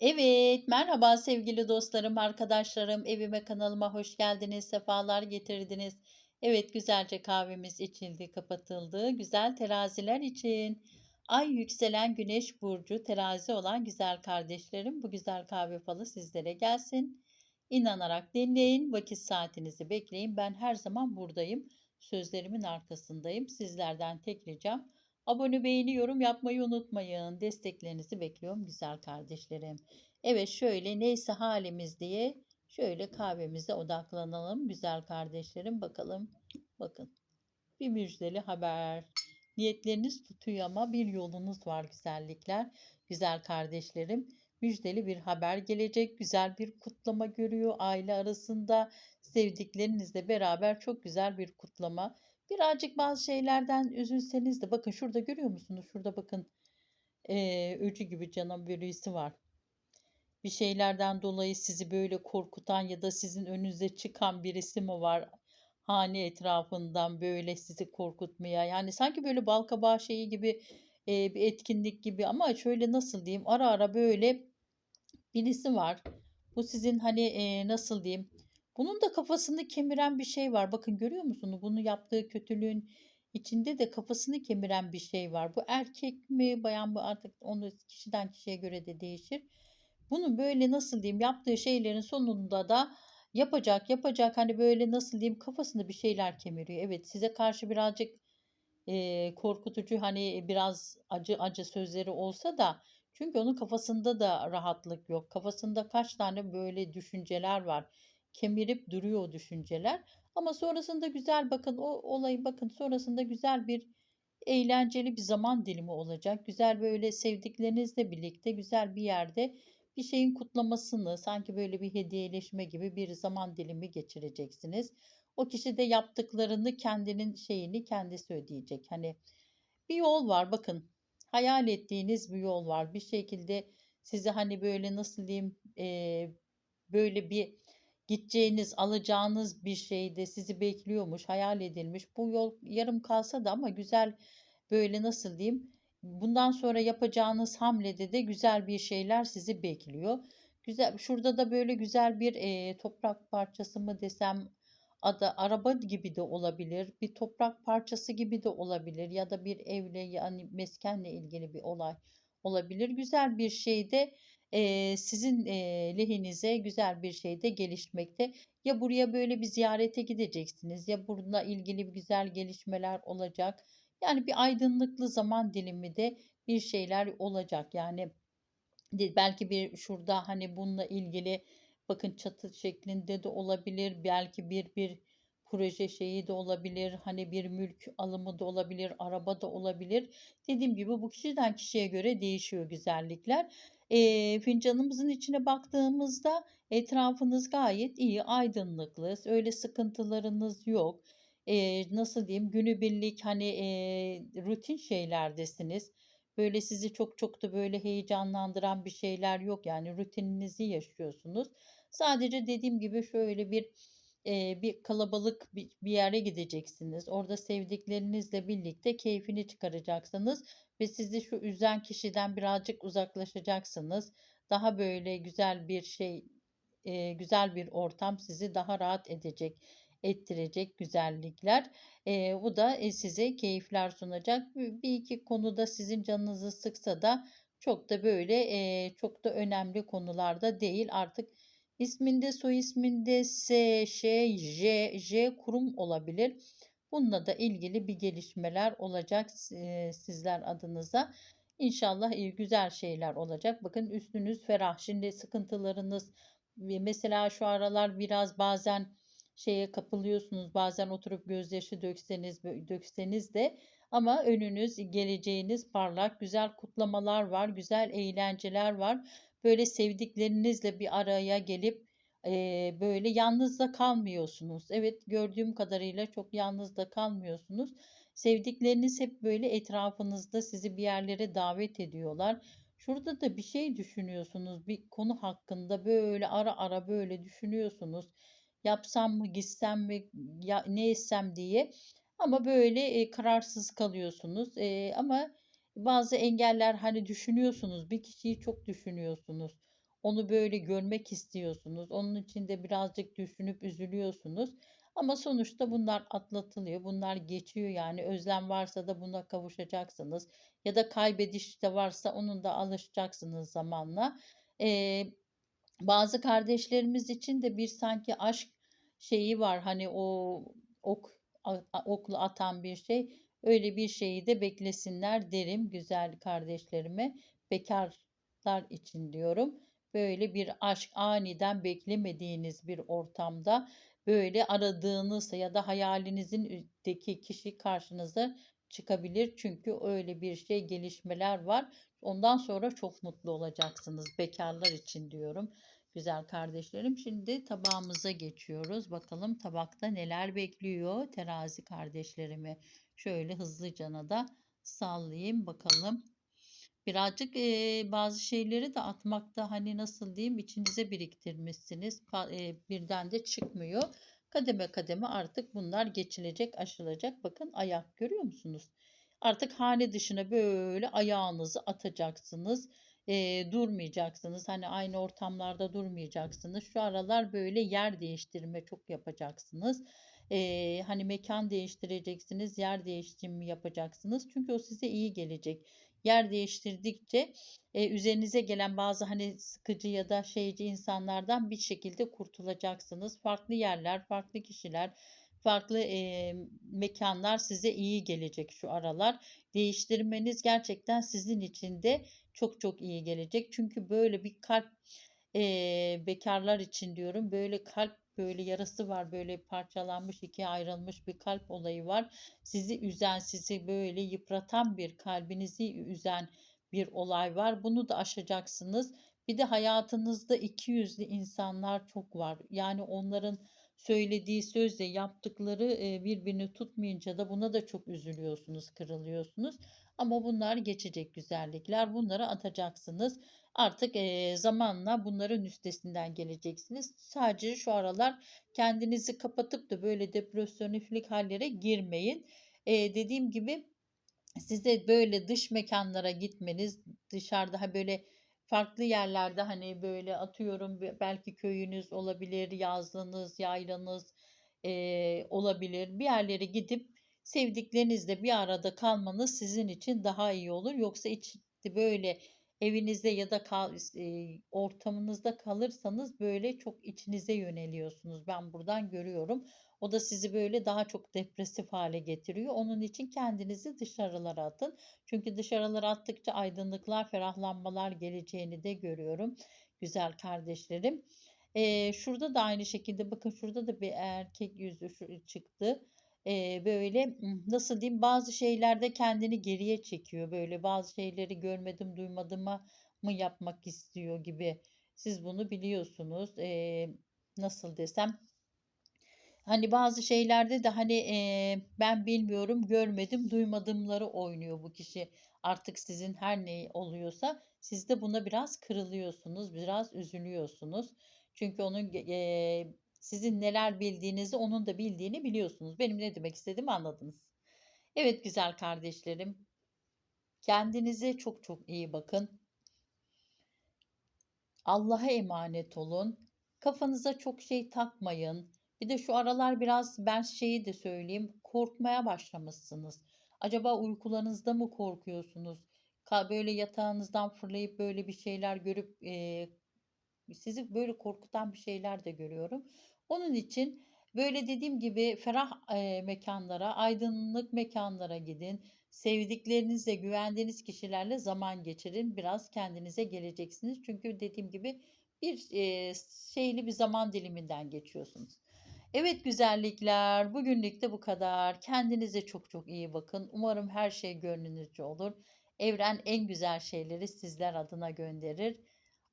Evet, merhaba sevgili dostlarım, arkadaşlarım. Evime, kanalıma hoş geldiniz, sefalar getirdiniz. Evet, güzelce kahvemiz içildi, kapatıldı. Güzel teraziler için. Ay yükselen güneş burcu terazi olan güzel kardeşlerim, bu güzel kahve falı sizlere gelsin. İnanarak dinleyin, vakit saatinizi bekleyin. Ben her zaman buradayım. Sözlerimin arkasındayım. Sizlerden tek ricam abone, beğeni, yorum yapmayı unutmayın. Desteklerinizi bekliyorum güzel kardeşlerim. Evet şöyle neyse halimiz diye şöyle kahvemize odaklanalım güzel kardeşlerim. Bakalım bakın bir müjdeli haber. Niyetleriniz tutuyor ama bir yolunuz var güzellikler. Güzel kardeşlerim müjdeli bir haber gelecek. Güzel bir kutlama görüyor aile arasında. Sevdiklerinizle beraber çok güzel bir kutlama. Birazcık bazı şeylerden üzülseniz de bakın şurada görüyor musunuz? Şurada bakın eee, öcü gibi cana birisi var. Bir şeylerden dolayı sizi böyle korkutan ya da sizin önünüze çıkan birisi mi var? Hane etrafından böyle sizi korkutmaya. Yani sanki böyle balkabağı şeyi gibi eee, bir etkinlik gibi ama şöyle nasıl diyeyim ara ara böyle birisi var. Bu sizin hani eee, nasıl diyeyim? Bunun da kafasını kemiren bir şey var. Bakın görüyor musunuz? Bunu yaptığı kötülüğün içinde de kafasını kemiren bir şey var. Bu erkek mi, bayan mı artık onu kişiden kişiye göre de değişir. Bunu böyle nasıl diyeyim yaptığı şeylerin sonunda da yapacak yapacak hani böyle nasıl diyeyim kafasında bir şeyler kemiriyor. Evet size karşı birazcık eee, korkutucu hani biraz acı acı sözleri olsa da çünkü onun kafasında da rahatlık yok. Kafasında kaç tane böyle düşünceler var. Kemirip duruyor o düşünceler. Ama sonrasında güzel bakın o olayı bakın sonrasında güzel bir eğlenceli bir zaman dilimi olacak. Güzel böyle sevdiklerinizle birlikte güzel bir yerde bir şeyin kutlamasını sanki böyle bir hediyeleşme gibi bir zaman dilimi geçireceksiniz. O kişi de yaptıklarını kendinin şeyini kendisi ödeyecek. Hani bir yol var bakın. Hayal ettiğiniz bir yol var. Bir şekilde sizi hani böyle nasıl diyeyim eee, böyle bir gideceğiniz, alacağınız bir şey de sizi bekliyormuş, hayal edilmiş. Bu yol yarım kalsa da ama güzel böyle nasıl diyeyim bundan sonra yapacağınız hamlede de güzel bir şeyler sizi bekliyor. Güzel şurada da böyle güzel bir eee, toprak parçası mı desem ada araba gibi de olabilir. Bir toprak parçası gibi de olabilir ya da bir evle yani meskenle ilgili bir olay olabilir. Güzel bir şey eee, sizin eee, lehinize güzel bir şey de gelişmekte. Ya buraya böyle bir ziyarete gideceksiniz ya bununla ilgili güzel gelişmeler olacak. Yani bir aydınlıklı zaman dilimi de bir şeyler olacak. Yani belki bir şurada hani bununla ilgili bakın çatı şeklinde de olabilir. Belki bir bir proje şeyi de olabilir. Hani bir mülk alımı da olabilir, araba da olabilir. Dediğim gibi bu kişiden kişiye göre değişiyor güzellikler. Eee, fincanımızın içine baktığımızda etrafınız gayet iyi, aydınlıklı. Öyle sıkıntılarınız yok. Eee, nasıl diyeyim? Günübirlik hani eee, rutin şeylerdesiniz. Böyle sizi çok çok da böyle heyecanlandıran bir şeyler yok. Yani rutininizi yaşıyorsunuz. Sadece dediğim gibi şöyle bir bir kalabalık bir, yere gideceksiniz. Orada sevdiklerinizle birlikte keyfini çıkaracaksınız ve sizi şu üzen kişiden birazcık uzaklaşacaksınız. Daha böyle güzel bir şey, güzel bir ortam sizi daha rahat edecek, ettirecek güzellikler. Eee, bu da e, size keyifler sunacak. Bir iki konuda sizin canınızı sıksa da çok da böyle çok da önemli konularda değil. Artık isminde soy isminde S, Ş, J, J kurum olabilir. Bununla da ilgili bir gelişmeler olacak eee, sizler adınıza. İnşallah e, güzel şeyler olacak. Bakın üstünüz ferah. Şimdi sıkıntılarınız mesela şu aralar biraz bazen şeye kapılıyorsunuz. Bazen oturup gözyaşı dökseniz dökseniz de ama önünüz, geleceğiniz parlak, güzel kutlamalar var, güzel eğlenceler var. Böyle sevdiklerinizle bir araya gelip eee, böyle yalnız da kalmıyorsunuz. Evet, gördüğüm kadarıyla çok yalnız da kalmıyorsunuz. Sevdikleriniz hep böyle etrafınızda sizi bir yerlere davet ediyorlar. Şurada da bir şey düşünüyorsunuz, bir konu hakkında böyle ara ara böyle düşünüyorsunuz. Yapsam mı, gitsem mi, ya ne etsem diye. Ama böyle e, kararsız kalıyorsunuz. E, ama bazı engeller hani düşünüyorsunuz, bir kişiyi çok düşünüyorsunuz. Onu böyle görmek istiyorsunuz. Onun için de birazcık düşünüp üzülüyorsunuz. Ama sonuçta bunlar atlatılıyor. Bunlar geçiyor yani. Özlem varsa da buna kavuşacaksınız. Ya da kaybediş de varsa onun da alışacaksınız zamanla. Eee, bazı kardeşlerimiz için de bir sanki aşk şeyi var. Hani o ok okla atan bir şey. Öyle bir şeyi de beklesinler derim güzel kardeşlerime. Bekarlar için diyorum. Böyle bir aşk aniden beklemediğiniz bir ortamda böyle aradığınız ya da hayalinizin deki kişi karşınıza çıkabilir. Çünkü öyle bir şey gelişmeler var. Ondan sonra çok mutlu olacaksınız bekarlar için diyorum. Güzel kardeşlerim. Şimdi tabağımıza geçiyoruz. Bakalım tabakta neler bekliyor terazi kardeşlerimi. Şöyle hızlıcana da sallayayım bakalım. Birazcık eee, bazı şeyleri de atmakta hani nasıl diyeyim içinize biriktirmişsiniz. Pa- eee, birden de çıkmıyor. Kademe kademe artık bunlar geçilecek, aşılacak. Bakın ayak görüyor musunuz? Artık hane dışına böyle ayağınızı atacaksınız. Eee, durmayacaksınız. Hani aynı ortamlarda durmayacaksınız. Şu aralar böyle yer değiştirme çok yapacaksınız. Eee, hani mekan değiştireceksiniz, yer değiştirme yapacaksınız. Çünkü o size iyi gelecek yer değiştirdikçe e, üzerinize gelen bazı hani sıkıcı ya da şeyci insanlardan bir şekilde kurtulacaksınız. Farklı yerler, farklı kişiler, farklı e, mekanlar size iyi gelecek şu aralar. Değiştirmeniz gerçekten sizin için de çok çok iyi gelecek. Çünkü böyle bir kalp e, bekarlar için diyorum böyle kalp böyle yarası var böyle parçalanmış ikiye ayrılmış bir kalp olayı var sizi üzen, sizi böyle yıpratan bir, kalbinizi üzen bir olay var. Bunu da aşacaksınız. Bir de hayatınızda iki yüzlü insanlar çok var. Yani onların söylediği sözle yaptıkları birbirini tutmayınca da buna da çok üzülüyorsunuz, kırılıyorsunuz. Ama bunlar geçecek güzellikler. Bunları atacaksınız. Artık zamanla bunların üstesinden geleceksiniz. Sadece şu aralar kendinizi kapatıp da böyle depresyoniflik hallere girmeyin. Dediğim gibi size böyle dış mekanlara gitmeniz, dışarıda böyle farklı yerlerde hani böyle atıyorum belki köyünüz olabilir, yazlığınız, yaylanız eee, olabilir. Bir yerlere gidip sevdiklerinizle bir arada kalmanız sizin için daha iyi olur. Yoksa hiç böyle evinizde ya da kal, eee, ortamınızda kalırsanız böyle çok içinize yöneliyorsunuz. Ben buradan görüyorum. O da sizi böyle daha çok depresif hale getiriyor. Onun için kendinizi dışarılara atın. Çünkü dışarılara attıkça aydınlıklar, ferahlanmalar geleceğini de görüyorum. Güzel kardeşlerim. Ee, şurada da aynı şekilde bakın şurada da bir erkek yüzü çıktı. Ee, böyle nasıl diyeyim bazı şeylerde kendini geriye çekiyor. Böyle bazı şeyleri görmedim duymadım mı yapmak istiyor gibi. Siz bunu biliyorsunuz. Ee, nasıl desem Hani bazı şeylerde de hani eee, ben bilmiyorum, görmedim, duymadımları oynuyor bu kişi. Artık sizin her ne oluyorsa siz de buna biraz kırılıyorsunuz, biraz üzülüyorsunuz. Çünkü onun eee, sizin neler bildiğinizi onun da bildiğini biliyorsunuz. Benim ne demek istediğimi anladınız. Evet güzel kardeşlerim, kendinize çok çok iyi bakın. Allah'a emanet olun. Kafanıza çok şey takmayın. Bir de şu aralar biraz ben şeyi de söyleyeyim. Korkmaya başlamışsınız. Acaba uykularınızda mı korkuyorsunuz? Böyle yatağınızdan fırlayıp böyle bir şeyler görüp e, sizi böyle korkutan bir şeyler de görüyorum. Onun için böyle dediğim gibi ferah e, mekanlara, aydınlık mekanlara gidin. Sevdiklerinizle, güvendiğiniz kişilerle zaman geçirin. Biraz kendinize geleceksiniz. Çünkü dediğim gibi bir şeyli bir zaman diliminden geçiyorsunuz. Evet güzellikler, bugünlük de bu kadar. Kendinize çok çok iyi bakın. Umarım her şey gönlünüzce olur. Evren en güzel şeyleri sizler adına gönderir.